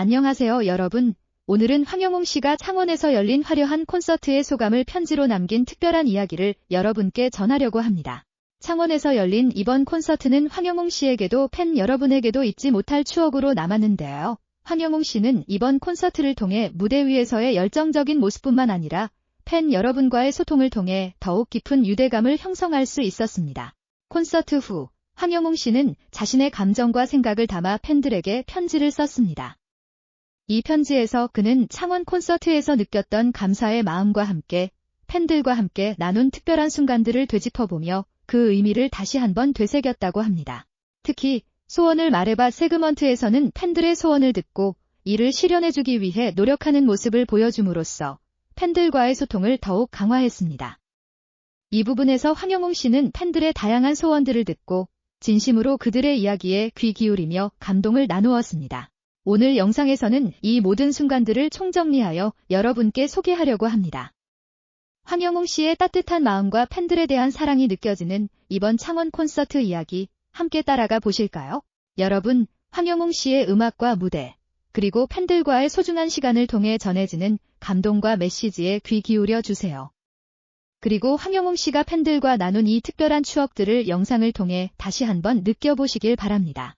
안녕하세요 여러분. 오늘은 황영웅 씨가 창원에서 열린 화려한 콘서트의 소감을 편지로 남긴 특별한 이야기를 여러분께 전하려고 합니다. 창원에서 열린 이번 콘서트는 황영웅 씨에게도 팬 여러분에게도 잊지 못할 추억으로 남았는데요. 황영웅 씨는 이번 콘서트를 통해 무대 위에서의 열정적인 모습뿐만 아니라 팬 여러분과의 소통을 통해 더욱 깊은 유대감을 형성할 수 있었습니다. 콘서트 후 황영웅 씨는 자신의 감정과 생각을 담아 팬들에게 편지를 썼습니다. 이 편지에서 그는 창원 콘서트에서 느꼈던 감사의 마음과 함께 팬들과 함께 나눈 특별한 순간들을 되짚어보며 그 의미를 다시 한번 되새겼다고 합니다. 특히 소원을 말해봐 세그먼트에서는 팬들의 소원을 듣고 이를 실현해주기 위해 노력하는 모습을 보여줌으로써 팬들과의 소통을 더욱 강화했습니다. 이 부분에서 황영웅 씨는 팬들의 다양한 소원들을 듣고 진심으로 그들의 이야기에 귀 기울이며 감동을 나누었습니다. 오늘 영상에서는 이 모든 순간들을 총정리하여 여러분께 소개하려고 합니다. 황영웅 씨의 따뜻한 마음과 팬들에 대한 사랑이 느껴지는 이번 창원 콘서트 이야기 함께 따라가 보실까요? 여러분, 황영웅 씨의 음악과 무대, 그리고 팬들과의 소중한 시간을 통해 전해지는 감동과 메시지에 귀 기울여 주세요. 그리고 황영웅 씨가 팬들과 나눈 이 특별한 추억들을 영상을 통해 다시 한번 느껴보시길 바랍니다.